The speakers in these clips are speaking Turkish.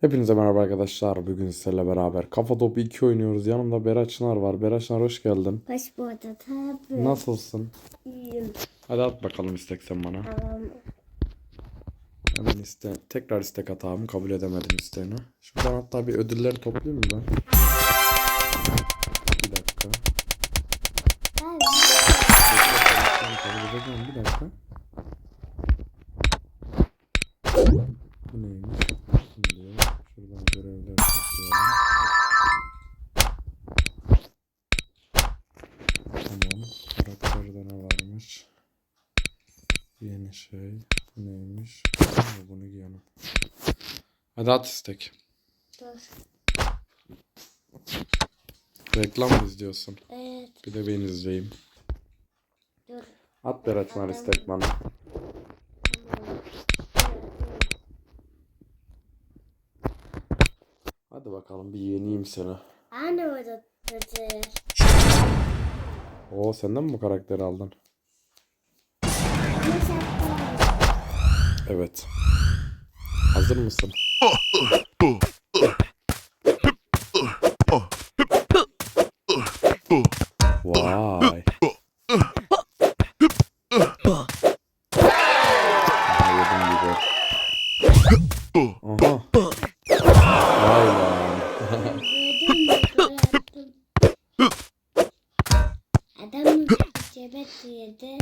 Hepinize merhaba arkadaşlar. Bugün sizlerle beraber Kafa Topu 2 oynuyoruz. Yanımda Berat Çınar var. Berat Çınar hoş geldin. Hoş bulduk tabii. Nasılsın? İyiyim. Hadi at bakalım istek sen bana. Tamam. Hemen iste. Tekrar istek atağımı kabul edemedim isteğini. Şuradan hatta bir ödülleri toplayayım mı ben? Bir dakika. Abi, kabul edeceğim. Bir dakika. Şey. Bu neymiş? Ha, Bunu giyelim. Hadi at istek. dur. Reklam mı izliyorsun? Evet, Bir de ben izleyeyim. dur. At Berat var istek bana. Hadi bakalım bir yeneyim seni. Anne orada dur. Oo senden mi bu karakteri aldın? Evet. Hazır mısın? Vay. Aha. Vay lan. Adam cebet yedi.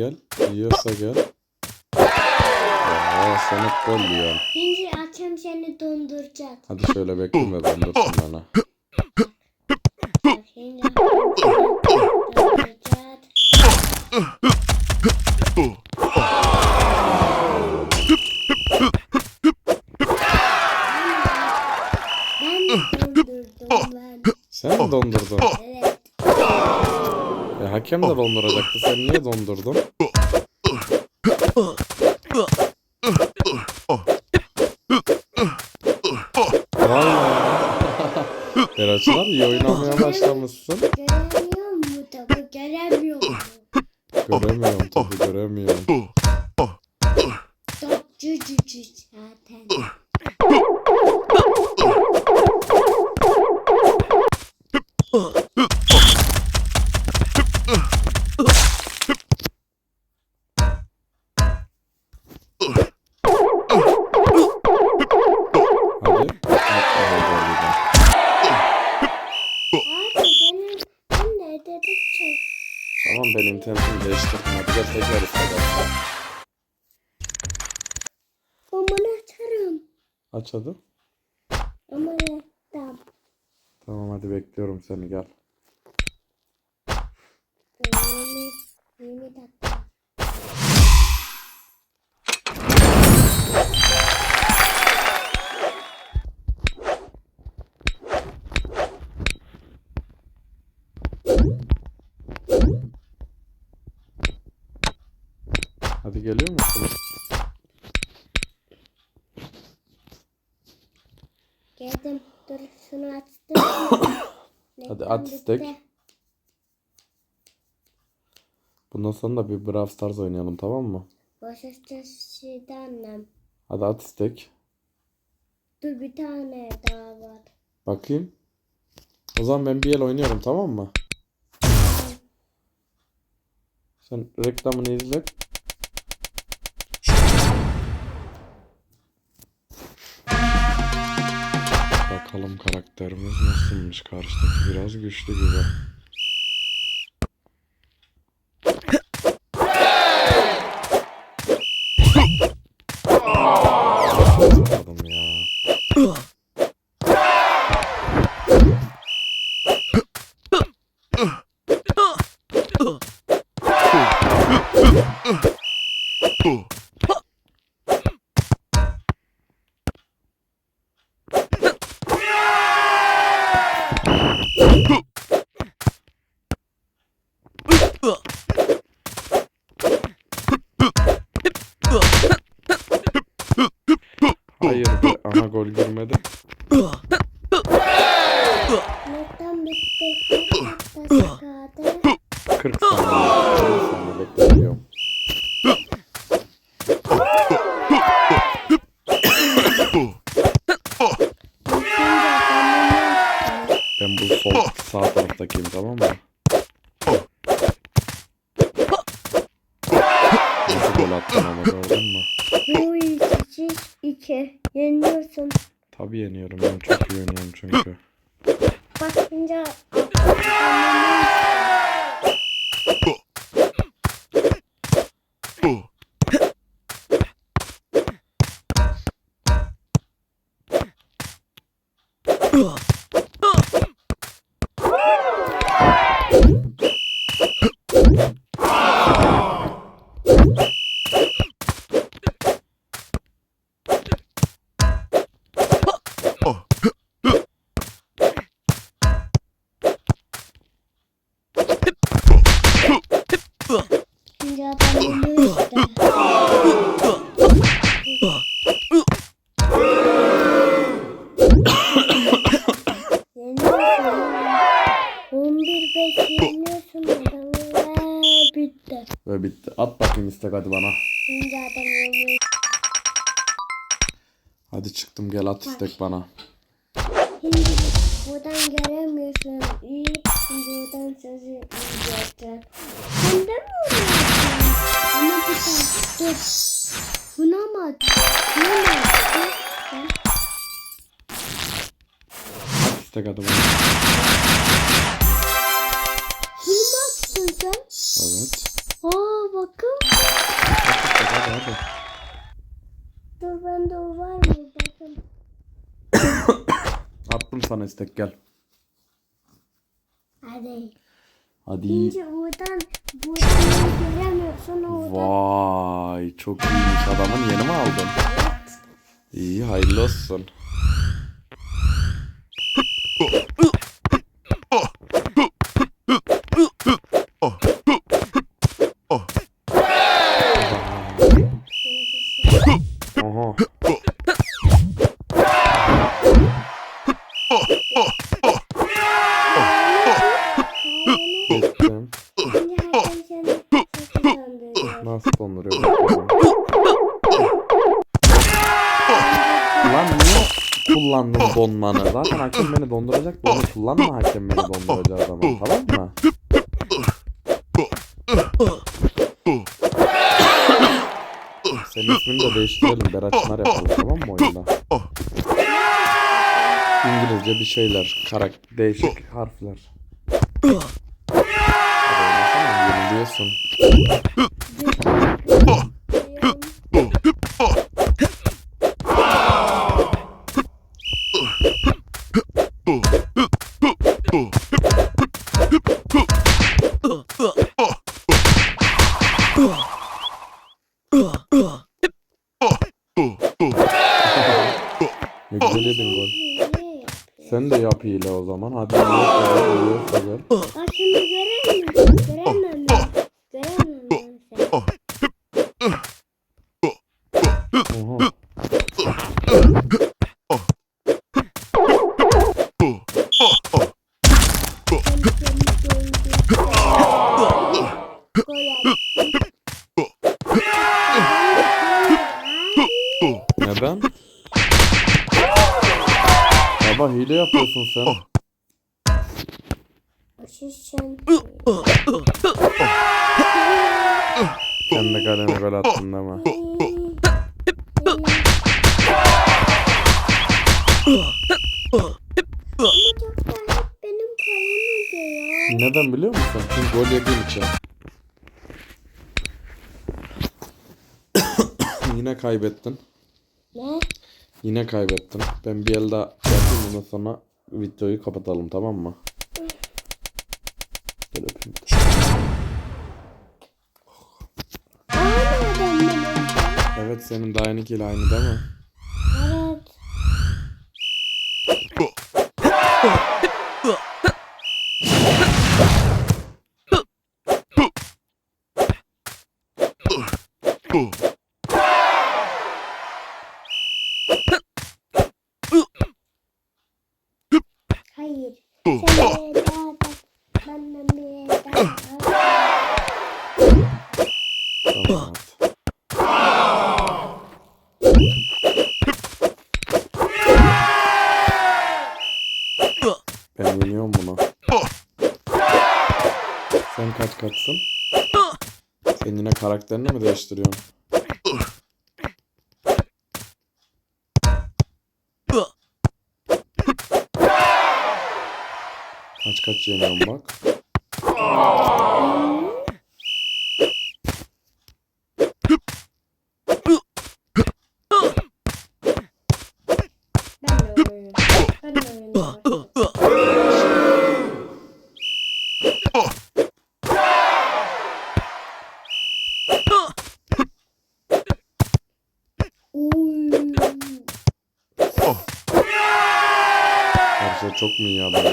Gel. Yiyorsa gel. Sen hep gol yiyorsun. Şimdi akşam seni donduracak. Hadi şöyle bekleme ben dursun bana. Hakem de donduracaktı. Sen niye dondurdun? Beratçılar iyi oynamaya başlamışsın. Göremiyor mu tabi göremiyor mu? Göremiyorum. Değiştirdim. Hadi gel tekrar istedim. Aman atarım. Aç hadi. Aman atarım. Tamam hadi bekliyorum seni gel. Hadi geliyor musun? Geldim. Dur şunu açtım. Hadi at istek. Bundan sonra da bir Brawl Stars oynayalım tamam mı? Boşuşta şeyde annem. Hadi at istek. Dur bir tane daha var. Bakayım. O zaman ben bir el oynuyorum tamam mı? Sen reklamını izle. Bakalım karakterimiz nasılmış karşıdaki biraz güçlü gibi. Hayır. Aha gol girmedi. Reklam bitti. Kaç dakika kaldı? 40 saniye. Bekliyorum. Ben bu sol sağ taraftakiyim tamam mı? Şimdi hadi bana. Adam. Hadi çıktım gel at istek bana. Şimdi buradan göremiyorsun. İyi. Şimdi buradan sözü izleyeceksin. Sen de mi oynuyorsun? Ama bir tane dur. Buna mı at? Buna mı at? Sen At istek hadi bana. bunu mu attın sen? Evet. Aa bakın. Hadi. Dur bende o var mı? Bakın. Attım sana istek gel. Hadi. Hadi. Şimdi buradan buradan göremiyorsun oradan. Vay çok iyiymiş adamın yeni mi aldın? İyi hayırlı olsun. Nasıl donduruyor. Lan niye kullandın donmanı? Zaten hakem beni donduracak. Onu kullanma hakem beni donduracağı zaman tamam mı? Senin ismini de değiştirelim. Berat Çınar yapalım tamam mı oyunda? İngilizce bir şeyler. Karak değişik harfler. Yeniliyorsun. Ne güzel yedin gol. Sen de yap hile o zaman. Hadi. Bak şimdi göremiyorum. Göremem Neden? Baba hile yapıyorsun sen. Sen. De kalene gol attın. Ama kaleme. Neden biliyor musun? Çünkü gol yediğin için. Yine kaybettin. Ne? Yine kaybettin. Ben bir el daha yapayım ondan sonra videoyu kapatalım tamam mı? Gel öpeyim. Evet senin daha yenikiyle aynı değil mi? hayır. Tamam. Ben yeniyorum bunu. Sen kaç kaçsın? Kendine karakterini mi değiştiriyorsun? Kaç kaç yeniyorum bak. Şey çok mu iyi adam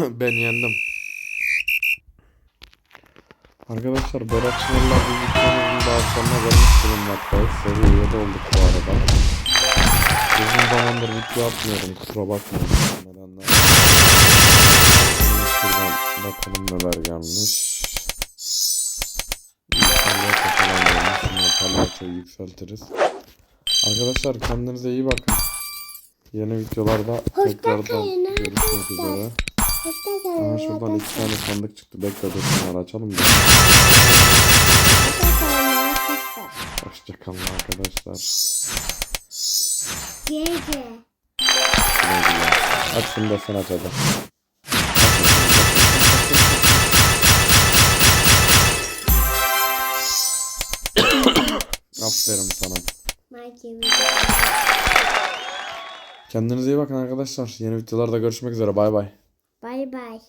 ben yendim. Arkadaşlar Berat Çınar'la bu videomuzun daha sonuna gelmiş bulunmaktayız. Seri üye de olduk bu arada. Uzun zamandır video atmıyorum kusura bakmayın. Nedenler. Şuradan bakalım neler gelmiş. İnşallah falan gelmiş. Şimdi palyaçoyu yükseltiriz. Arkadaşlar kendinize iyi bakın. Yeni videolarda tekrardan görüşmek üzere. Aha şuradan iki tane sandık çıktı. Bekle dur şunları açalım da. Hoşçakalın arkadaşlar. Gece. Aç şunu da sen aç hadi. Aferin sana. Kendinize iyi bakın arkadaşlar. Yeni videolarda görüşmek üzere. Bay bay. Bay bay.